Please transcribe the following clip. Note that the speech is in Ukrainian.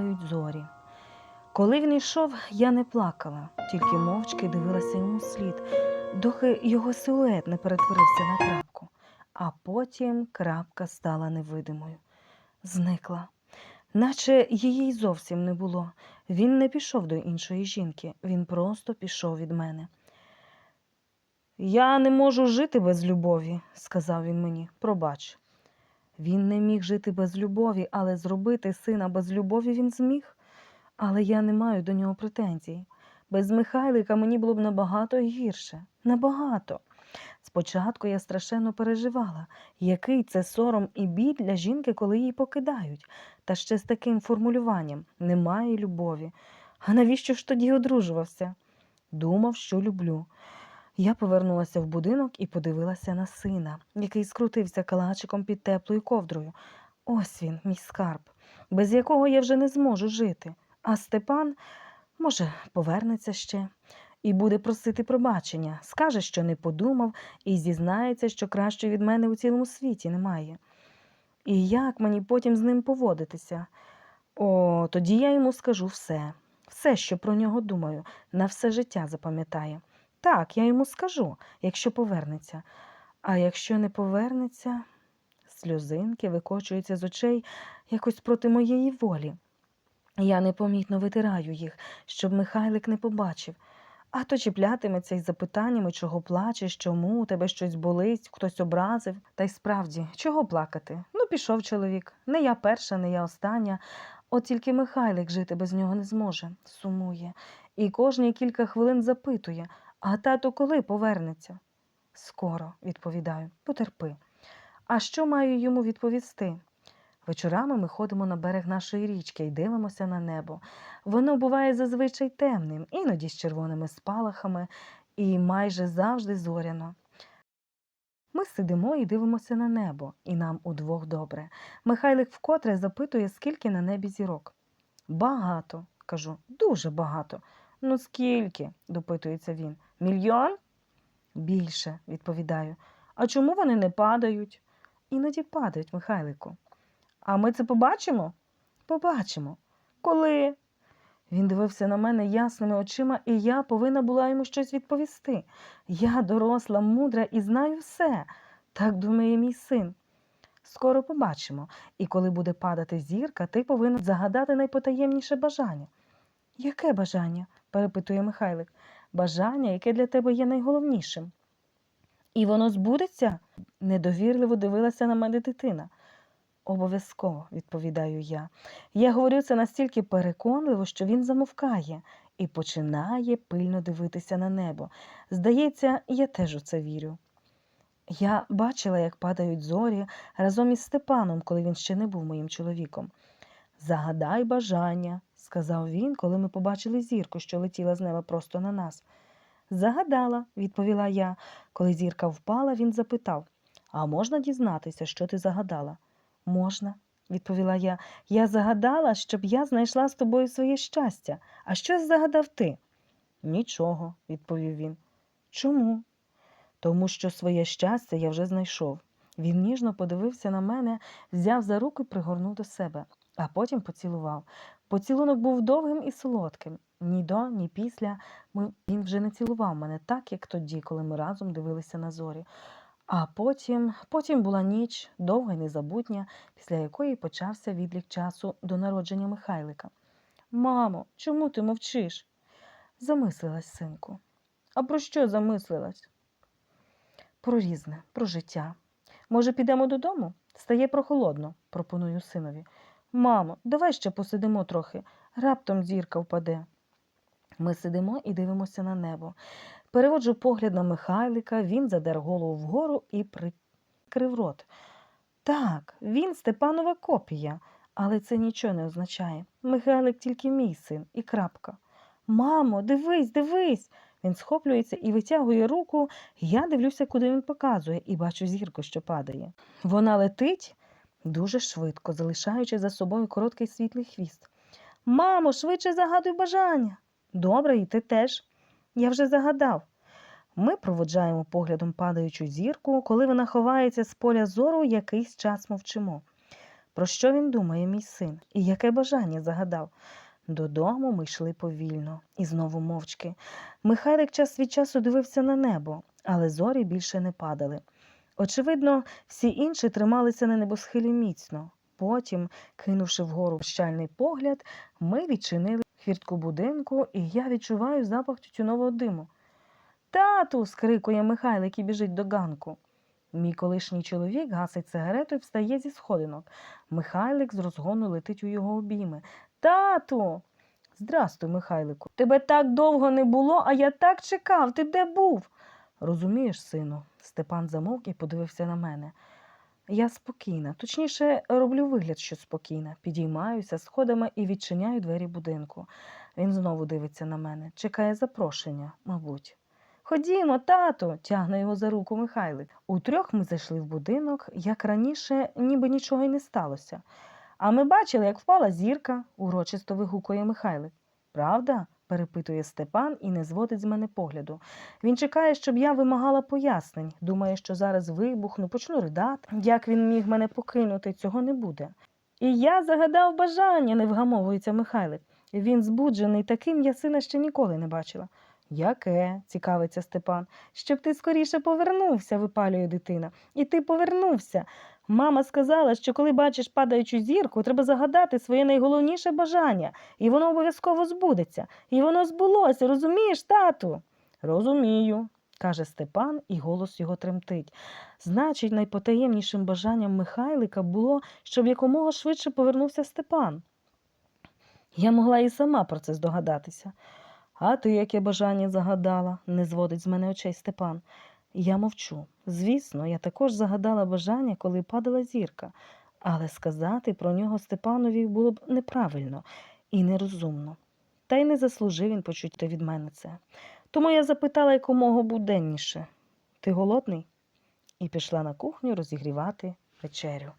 падають зорі. Коли він йшов, я не плакала, тільки мовчки дивилася йому слід, доки його силует не перетворився на крапку, а потім крапка стала невидимою. Зникла. Наче її й зовсім не було. Він не пішов до іншої жінки, він просто пішов від мене. Я не можу жити без любові, сказав він мені. Пробач. Він не міг жити без любові, але зробити сина без любові він зміг. Але я не маю до нього претензій. Без Михайлика мені було б набагато гірше. Набагато. Спочатку я страшенно переживала, який це сором і біль для жінки, коли її покидають, та ще з таким формулюванням немає любові. А навіщо ж тоді одружувався? Думав, що люблю. Я повернулася в будинок і подивилася на сина, який скрутився калачиком під теплою ковдрою. Ось він, мій скарб, без якого я вже не зможу жити. А Степан, може, повернеться ще і буде просити пробачення, скаже, що не подумав, і зізнається, що краще від мене у цілому світі немає. І як мені потім з ним поводитися? О, тоді я йому скажу все, все, що про нього думаю, на все життя запам'ятає. Так, я йому скажу, якщо повернеться. А якщо не повернеться, сльозинки викочуються з очей якось проти моєї волі. Я непомітно витираю їх, щоб Михайлик не побачив. А то чіплятиметься із запитаннями, чого плачеш, чому у тебе щось болить, хтось образив. Та й справді, чого плакати? Ну, пішов чоловік. Не я перша, не я остання. От тільки Михайлик жити без нього не зможе, сумує. І кожні кілька хвилин запитує, а тато коли повернеться? Скоро, відповідаю, потерпи. А що маю йому відповісти? Вечорами ми ходимо на берег нашої річки і дивимося на небо. Воно буває зазвичай темним, іноді з червоними спалахами, і майже завжди зоряно. Ми сидимо і дивимося на небо, і нам удвох добре. Михайлик вкотре запитує, скільки на небі зірок. Багато, кажу, дуже багато. Ну скільки? допитується він. Мільйон? Більше, відповідаю. А чому вони не падають? Іноді падають, Михайлику. А ми це побачимо? Побачимо. Коли? Він дивився на мене ясними очима, і я повинна була йому щось відповісти. Я доросла, мудра і знаю все. Так думає мій син. Скоро побачимо, і коли буде падати зірка, ти повинен загадати найпотаємніше бажання. Яке бажання? Перепитує Михайлик. Бажання, яке для тебе є найголовнішим. І воно збудеться? недовірливо дивилася на мене дитина. Обов'язково, відповідаю я. Я говорю це настільки переконливо, що він замовкає і починає пильно дивитися на небо. Здається, я теж у це вірю. Я бачила, як падають зорі разом із Степаном, коли він ще не був моїм чоловіком. Загадай бажання, сказав він, коли ми побачили зірку, що летіла з неба просто на нас. Загадала, відповіла я. Коли зірка впала, він запитав А можна дізнатися, що ти загадала? Можна, відповіла я. Я загадала, щоб я знайшла з тобою своє щастя. А що загадав ти? Нічого, відповів він. Чому? Тому що своє щастя я вже знайшов. Він ніжно подивився на мене, взяв за руку і пригорнув до себе, а потім поцілував. Поцілунок був довгим і солодким. Ні до, ні після ми... він вже не цілував мене так, як тоді, коли ми разом дивилися на зорі. А потім, потім була ніч, довга й незабутня, після якої почався відлік часу до народження Михайлика. Мамо, чому ти мовчиш? Замислилась, синку. А про що замислилась? Про різне, про життя. Може, підемо додому? Стає прохолодно, пропоную синові. Мамо, давай ще посидимо трохи, раптом зірка впаде. Ми сидимо і дивимося на небо. Переводжу погляд на Михайлика, він задер голову вгору і прикрив рот. Так, він Степанова копія, але це нічого не означає. Михайлик тільки мій син і крапка. Мамо, дивись, дивись. Він схоплюється і витягує руку. Я дивлюся, куди він показує, і бачу зірку, що падає. Вона летить дуже швидко, залишаючи за собою короткий світлий хвіст. Мамо, швидше загадуй бажання. Добре, і ти теж. Я вже загадав. Ми проводжаємо поглядом падаючу зірку, коли вона ховається з поля зору, якийсь час мовчимо. Про що він думає, мій син, і яке бажання загадав? Додому ми йшли повільно і знову мовчки. Михайлик час від часу дивився на небо, але зорі більше не падали. Очевидно, всі інші трималися на небосхилі міцно. Потім, кинувши вгору прощальний погляд, ми відчинили хвіртку будинку, і я відчуваю запах тютюнового диму. Тату. скрикує Михайлик і біжить до ганку. Мій колишній чоловік гасить сигарету і встає зі сходинок. Михайлик з розгону летить у його обійми. Тату. Здрастуй, Михайлику. Тебе так довго не було, а я так чекав. Ти де був? Розумієш, сину, Степан замовк і подивився на мене. Я спокійна, точніше, роблю вигляд, що спокійна. Підіймаюся сходами і відчиняю двері будинку. Він знову дивиться на мене, чекає запрошення, мабуть. Ходімо, тату, тягне його за руку Михайлик. Утрьох ми зайшли в будинок, як раніше, ніби нічого й не сталося. А ми бачили, як впала зірка, урочисто вигукує Михайлик. Правда? Перепитує Степан і не зводить з мене погляду. Він чекає, щоб я вимагала пояснень. Думає, що зараз вибухну, почну ридати. Як він міг мене покинути, цього не буде. І я загадав бажання, не вгамовується Михайлик. Він збуджений таким я сина ще ніколи не бачила. Яке? цікавиться Степан. Щоб ти скоріше повернувся, випалює дитина. І ти повернувся. Мама сказала, що коли бачиш падаючу зірку, треба загадати своє найголовніше бажання, і воно обов'язково збудеться. І воно збулося, розумієш, тату? Розумію, каже Степан, і голос його тремтить. Значить, найпотаємнішим бажанням Михайлика було, щоб якомога швидше повернувся Степан. Я могла і сама про це здогадатися. А ти яке бажання загадала? не зводить з мене очей Степан. Я мовчу. Звісно, я також загадала бажання, коли падала зірка, але сказати про нього Степанові було б неправильно і нерозумно. Та й не заслужив він почути від мене це. Тому я запитала якомога буденніше. Ти голодний? І пішла на кухню розігрівати вечерю.